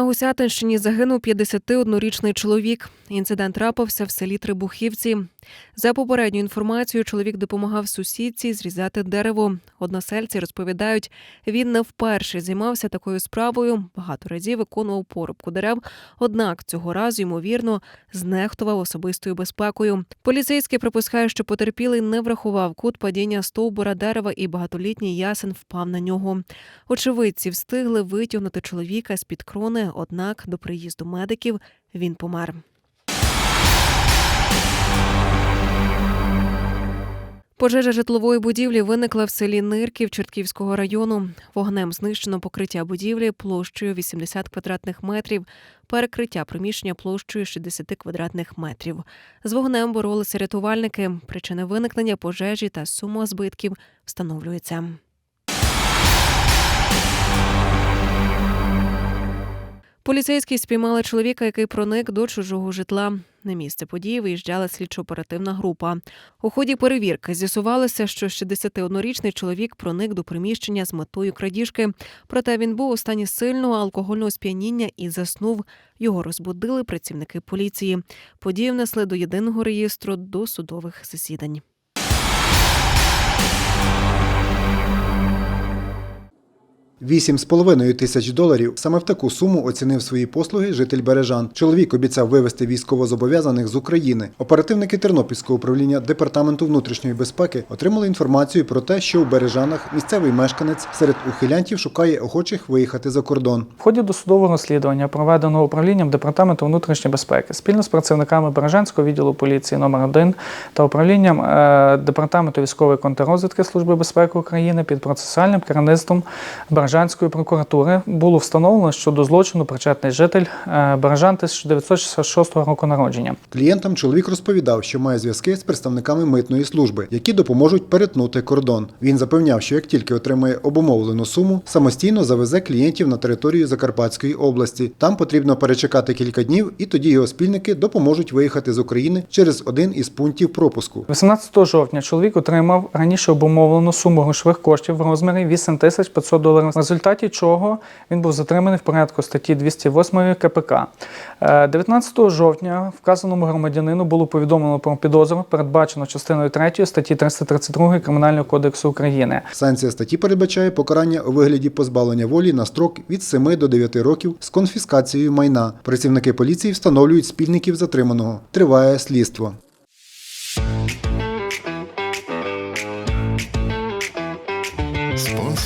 На Гусятинщині загинув 51-річний чоловік. Інцидент трапився в селі Трибухівці. За попередньою інформацією, чоловік допомагав сусідці зрізати дерево. Односельці розповідають, він не вперше займався такою справою. Багато разів виконував порубку дерев. Однак цього разу, ймовірно, знехтував особистою безпекою. Поліцейський припускає, що потерпілий не врахував кут падіння стовбура дерева і багатолітній ясен впав на нього. Очевидці встигли витягнути чоловіка з під крони, однак до приїзду медиків він помер. Пожежа житлової будівлі виникла в селі Нирків Чортківського району. Вогнем знищено покриття будівлі площею 80 квадратних метрів, перекриття приміщення площею 60 квадратних метрів. З вогнем боролися рятувальники. Причини виникнення пожежі та сума збитків встановлюється. Поліцейські спіймали чоловіка, який проник до чужого житла. На місце події виїжджала слідчо-оперативна група. У ході перевірки з'ясувалося, що 61-річний чоловік проник до приміщення з метою крадіжки. Проте він був у стані сильного алкогольного сп'яніння і заснув. Його розбудили працівники поліції. Події внесли до єдиного реєстру досудових засідань. Вісім з половиною тисяч доларів саме в таку суму оцінив свої послуги житель Бережан. Чоловік обіцяв вивезти військовозобов'язаних з України. Оперативники Тернопільського управління департаменту внутрішньої безпеки отримали інформацію про те, що у Бережанах місцевий мешканець серед ухилянтів шукає охочих виїхати за кордон. В ході досудового розслідування, проведеного управлінням Департаменту внутрішньої безпеки, спільно з працівниками Бережанського відділу поліції номер 1 та управлінням е, Департаменту військової контррозвідки Служби безпеки України під процесуальним керівництвом Бережанської прокуратури було встановлено, що до злочину причетний житель е, Бережан 1966 року народження. Клієнтам чоловік розповідав, що має зв'язки з представниками митної служби, які допоможуть перетнути кордон. Він запевняв, що як тільки отримає обумовлену суму, самостійно завезе клієнтів на територію Закарпатської області. Там потрібно перечекати кілька днів, і тоді його спільники допоможуть виїхати з України через один із пунктів пропуску. 18 жовтня чоловік отримав раніше обумовлену суму грошових коштів в розмірі 8500 доларів, в результаті чого він був затриманий в порядку статті 208 КПК. Е, 19 жовтня вказаному громадянину було повідомлено про підозру, передбачено частиною 3 статті 332 Кримінального кодексу України. Санкція статті передбачає покарання у вигляді позбавлення волі на строк від 7 до 9 років з конфіскацією майна. Працівники поліції встановлюють спільників затриманого. Триває слідство.